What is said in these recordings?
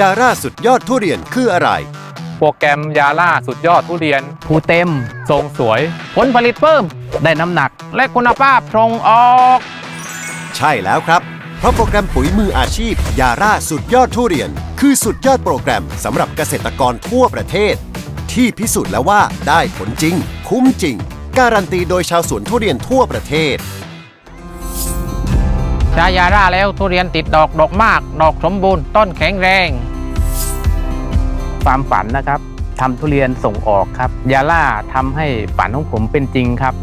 ยาร่าสุดยอดทุเรียนคืออะไร โปรแกรมยาล่าสุดยอดทุเรียน ภูเต็ม ทรงสวย ผลผลิตเพิ่ม ได้น้ำหนัก และคุณภาพตรงออก ใช่แล้วครับ เพราะโปรแกรมปุ๋ยมืออาชีพ ยาร่าสุดยอดทุเรียน คือสุดยอดโปรแกรมสำหรับเกษตรกรทั่วประเทศ ที่พิสูจน์แล้วว่าได้ผลจริง คุ้มจริง การันตีโดยชาวสวนทุเรียนทั่วประเทศ ใช้ยาร่าแล้วทุเรียนติดดอกดอกมาก ดอกสมบูรณ์ต้นแข็งแรงความฝันนะครับทำทุเรียนส่งออกครับ ยาล่าทำให้ฝันของผมเป็นจริงครับ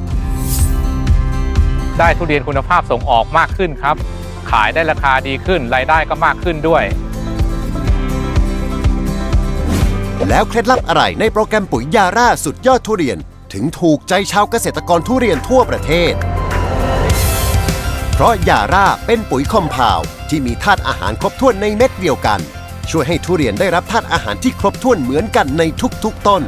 ได้ทุเรียนคุณภาพส่งออกมากขึ้นครับ ขายได้ราคาดีขึ้นรายได้ก็มากขึ้นด้วย แล้วเคล็ดลับอะไรในโปรแกรมปุ๋ยยาร่าสุดยอดทุเรียน ถึงถูกใจชาวเกษตรกรทุเรียนทั่วประเทศ เพราะยาร่าเป็นปุ๋ยคอมเพาวด์ที่มีธาตุอาหารครบถ้วนในเม็ดเดียวกัน ช่วยให้ทุเรียนได้รับธาตุอาหารที่ครบถ้วนเหมือนกันในทุกๆต้น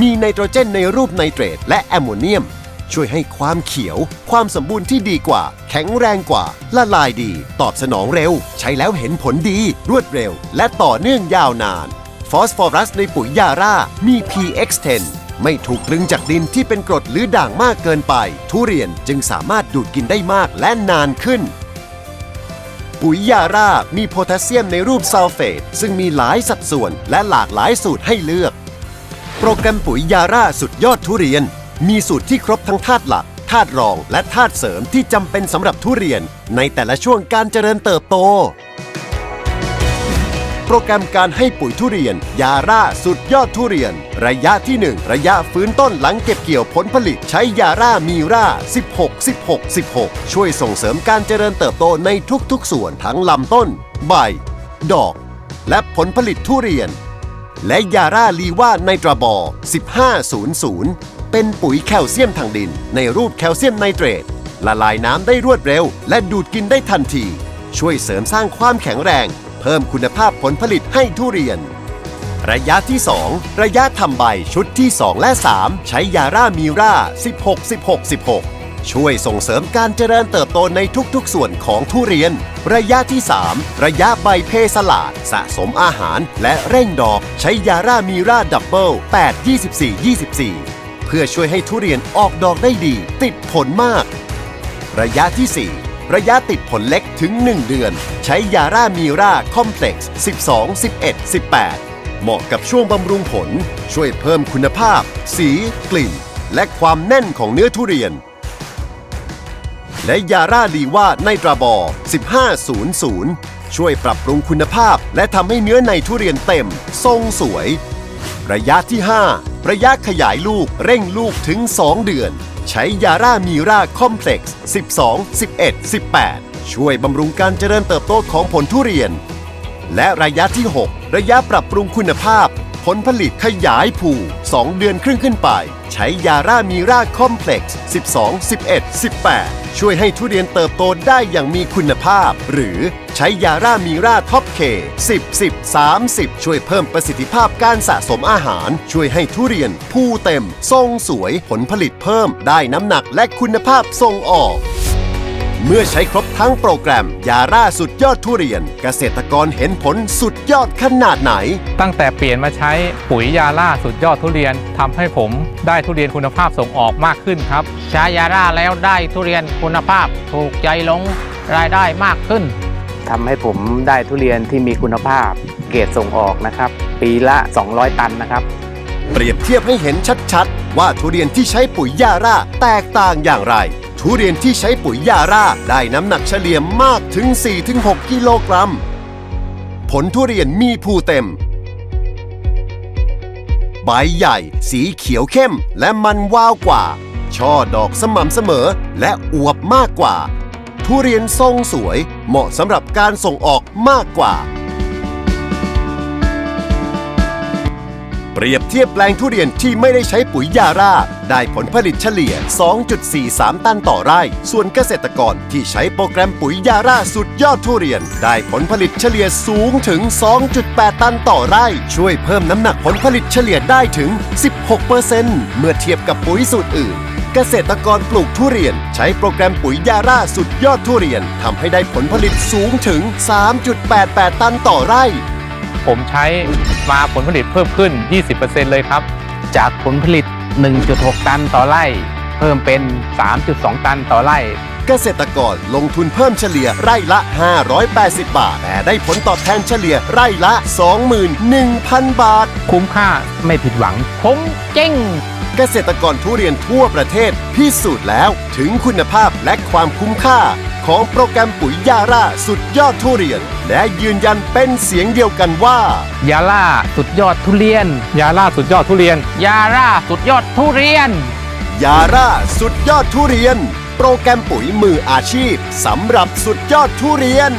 มีไนโตรเจนในรูปไนเตรตและแอมโมเนียม ช่วยให้ความเขียว ความสมบูรณ์ที่ดีกว่า แข็งแรงกว่า ละลายดี ตอบสนองเร็ว ใช้แล้วเห็นผลดี รวดเร็ว และต่อเนื่องยาวนาน ฟอสฟอรัสในปุ๋ยยาร่ามี PX10 ไม่ถูกตรึงจากดินที่เป็นกรดหรือด่างมากเกินไป ทุเรียนจึงสามารถดูดกินได้มากและนานขึ้น ปุ๋ยยาร่ามีโพแทสเซียมในรูปซัลเฟต ซึ่งมีหลายสัดส่วนและหลากหลายสูตรให้เลือก โปรแกรมปุ๋ยยาร่าสุดยอดทุเรียน มีสูตรที่ครบทั้งธาตุหลักธาตุรองและธาตุเสริมที่จำเป็นสำหรับทุเรียน ในแต่ละช่วงการเจริญเติบโต โปรแกรมการให้ปุ๋ยทุเรียน ยาร่าสุดยอดทุเรียน ระยะที่ 1 ระยะฟื้นต้นหลังเก็บเกี่ยวผลผลิต ใช้ยาร่ามีร่า 16 16 16 ช่วยส่งเสริมการเจริญเติบโตในทุกๆ ส่วนทั้งลำต้น ใบ ดอก และผลผลิตทุเรียน และยาร่าลีว่าไนตราบอร์1500 เป็นปุ๋ยแคลเซียมทางดิน ในรูปแคลเซียมไนเตรตละลายน้ำได้รวดเร็ว และดูดกินได้ทันที ช่วยเสริมสร้างความแข็งแรง เพิ่มคุณภาพผลผลิตให้ทุเรียน ระยะที่ 2 ระยะทำใบชุดที่ 2 และ 3 ใช้ยาร่ามีร่า 16 16 16 ช่วยส่งเสริมการเจริญเติบโตในทุกๆ ส่วนของทุเรียน ระยะที่ 3 ระยะใบเพสลาด สะสมอาหารและเร่งดอกใช้ยาร่ามีร่าดับเบิล8 24 24 เพื่อช่วยให้ทุเรียนออกดอกได้ดี ติดผลมาก ระยะที่ 4 ระยะติดผลเล็กถึง 1 เดือน ใช้ยาร่ามีร่าคอมเพล็กซ์ 12 11 18 เหมาะกับช่วงบำรุงผล ช่วยเพิ่มคุณภาพ สี กลิ่น และความแน่นของเนื้อทุเรียน และยาร่าลีว่าไนตราบอร์1500 ช่วยปรับปรุงคุณภาพ และทำให้เนื้อในทุเรียนเต็ม ทรงสวย ระยะที่ 5 ระยะขยายลูกเร่งลูกถึง 2 เดือน ใช้ยาร่ามีราคอมเพล็กซ์ 12 11 18 ช่วยบำรุงการเจริญเติบโตของผลทุเรียน และระยะที่ 6 ระยะปรับปรุงคุณภาพ ผลผลิตขยายผู 2 เดือนครึ่งขึ้นไป ใช้ยาร่ามีราคอมเพล็กซ์ 12 11 18 ช่วยให้ทุเรียนเติบโตได้อย่างมีคุณภาพ หรือใช้ยาร่ามีร่าท็อปเค 10 10 30 ช่วยเพิ่มประสิทธิภาพการสะสมอาหาร ช่วยให้ทุเรียนผู้เต็ม ทรงสวยผลผลิตเพิ่มได้น้ำหนักและคุณภาพส่งออก เมื่อใช้ครบทั้งโปรแกรม ยาร่าสุดยอดทุเรียน เกษตรกรเห็นผลสุดยอดขนาดไหน ตั้งแต่เปลี่ยนมาใช้ปุ๋ยยาล่าสุดยอดทุเรียนทำให้ผมได้ทุเรียนคุณภาพส่งออกมากขึ้นครับ ใช้ยาร่าแล้วได้ทุเรียนคุณภาพถูกใจลงรายได้มากขึ้น ทำให้ผมได้ทุเรียนที่มีคุณภาพ เกรดส่งออกนะครับ ปีละ 200 ตันนะครับ เปรียบเทียบให้เห็นชัดๆ ว่าทุเรียนที่ใช้ปุ๋ยยาร่าแตกต่างอย่างไร ทุเรียนที่ใช้ปุ๋ยยาร่าได้น้ำหนักเฉลี่ยมากถึง 4-6 กิโลกรัม ผลทุเรียนมีภูเต็ม ใบใหญ่ สีเขียวเข้มและมันวาวกว่า ช่อดอกสม่ำเสมอและอวบมากกว่า ทุเรียนทรงสวยเหมาะสำหรับการส่งออกมากกว่า เปรียบเทียบแปลงทุเรียนที่ไม่ได้ใช้ปุ๋ยยาร่า ได้ผลผลิตเฉลี่ย 2.43 ตันต่อไร่ ส่วนเกษตรกรที่ใช้โปรแกรมปุ๋ยยาร่าสุดยอดทุเรียน ได้ผลผลิตเฉลี่ยสูงถึง 2.8 ตันต่อไร่ ช่วยเพิ่มน้ำหนักผลผลิตเฉลี่ยได้ถึง 16%เมื่อเทียบกับปุ๋ยสูตรอื่นเกษตรกรปลูกทุเรียน ใช้โปรแกรมปุ๋ยยาร่าสุดยอดทุเรียนทำให้ได้ผลผลิตสูงถึง 3.88 ตันต่อไร่ ผมใช้มาผลผลิตเพิ่มขึ้น 20%เลยครับ จากผลผลิต 1.6 ตันต่อไร่ เพิ่มเป็น 3.2 ตันต่อไร่ เกษตรกรลงทุนเพิ่มเฉลี่ยไร่ละ 580 บาท แต่ได้ผลตอบแทนเฉลี่ยไร่ละ 21,000 บาท คุ้มค่าไม่ผิดหวังคุ้มจริง เกษตรกรทุเรียนทั่วประเทศ พิสูจน์แล้วถึงคุณภาพและความคุ้มค่า ของโปรแกรมปุ๋ยยาร่าสุดยอดทุเรียน และยืนยันเป็นเสียงเดียวกันว่า ยาล่าสุดยอดทุเรียน ยาล่าสุดยอดทุเรียน ยาล่าสุดยอดทุเรียน ยาร่าสุดยอดทุเรียน โปรแกรมปุ๋ยมืออาชีพสำหรับสุดยอดทุเรียน